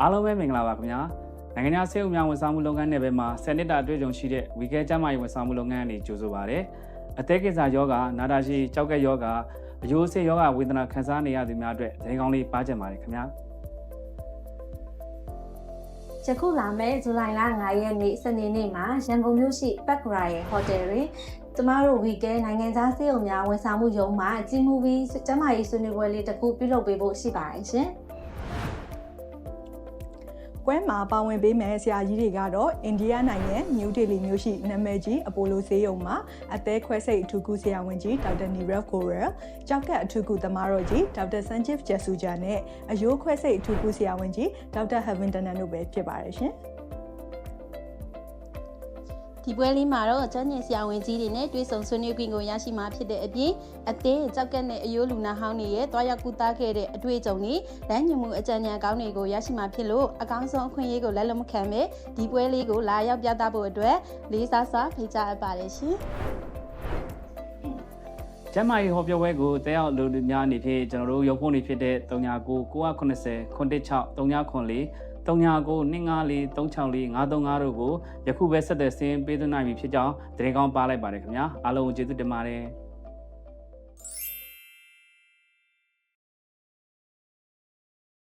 အားလုံးပဲမင်္ဂလာပါခင်ဗျာနိုင်ငံခြားစေအုပ်များဝန်ဆောင်မှုလုပ်ငန်းနယ်ပယ်မှာ10နှစ်တာအတွေ့အကြုံရှိတဲ့ဝီကဲကျန်းမာရေးဝန်ဆောင်မှုလုပ်ငန်းအနေကြိုဆိုပါရစေအသက်ကိစ္စယောဂနာတာရှိကြောက်ကက်ယောဂအယိုးအဆေးယောဂဝေဒနာခံစားနေရသူများအတွက်သတင်းကောင်းလေးပါကြပါတယ်ခင်ဗျာယခုလာမယ့်ဇူလိုင်လ9ရက်နေ့စနေနေ့မှာရန်ကုန်မြို့ရှိပက်ကရာရဲ့ဟိုတယ်တွင်ကျမတို့ဝီကဲနိုင်ငံသားစေအုံများဝန်ဆောင်မှုရုံးမှဂျီမူဗီကျမကြီးဆွေးနွေးပွဲလေးတစ်ခုပြုလုပ်ပေးဖို့ရှိပါတယ်ရှင်။ ကွဲမှာပါဝင်ပေးမယ်ဆရာကြီးတွေကတော့အိန္ဒိယနိုင်ငံနယူးဒေလီမြို့ရှိနာမည်ကြီးအပိုလိုဆေးရုံမှာအသေးခွဲစိတ်အထူးကုဆရာဝန်ကြီးဒေါက်တာနီရက်ကိုရယ်ကြောက်ကက်အထူးကုသမားတော်ကြီးဒေါက်တာဆန်ချစ်ဂျက်ဆူဂျာနဲ့အယိုးခွဲစိတ်အထူးကုဆရာဝန်ကြီးဒေါက်တာဟဗင်တနန်တို့ပဲဖြစ်ပါတယ်ရှင် ဒီပွဲလေးမှာတော့ကျန်းကျင်ဆရာဝန်ကြီးတွေနဲ့တွေ့ဆုံဆွေးနွေးခွင့်ကိုရရှိမှာဖြစ်တဲ့အပြင်အသေးကြောက်ကက်နဲ့အယိုးလူနာဟောင်းတွေရဲ့တွားရောက်ကူတာခဲ့တဲ့အတွေ့အကြုံတွေလမ်းညွှန်မှုအကြံဉာဏ်ကောင်းတွေကိုရရှိမှာဖြစ်လို့အကောင်းဆုံးအခွင့်အရေးကိုလက်လွတ်မခံပဲဒီပွဲလေးကိုလာရောက်ပြသဖို့အတွက်လေးစားစွာဖိတ်ကြားအပ်ပါတယ်ရှင်ကျန်းမာရေးဟောပြောပွဲကိုတက်ရောက်လူလူများအနေဖြင့်ကျွန်တော်တို့ရုပ်ဖုန်းတွေဖြစ်တဲ့39 990 96 39 39 254 364 535တို့ကိုယခုပဲဆက်သွယ်ဆင်းပေးသွင်းနိုင်ပြီဖြစ်ကြောင်းသတင်းကောင်းပါလိုက်ပါတယ်ခင်ဗျာအားလုံးကိုကျေးဇူးတင်ပါတယ်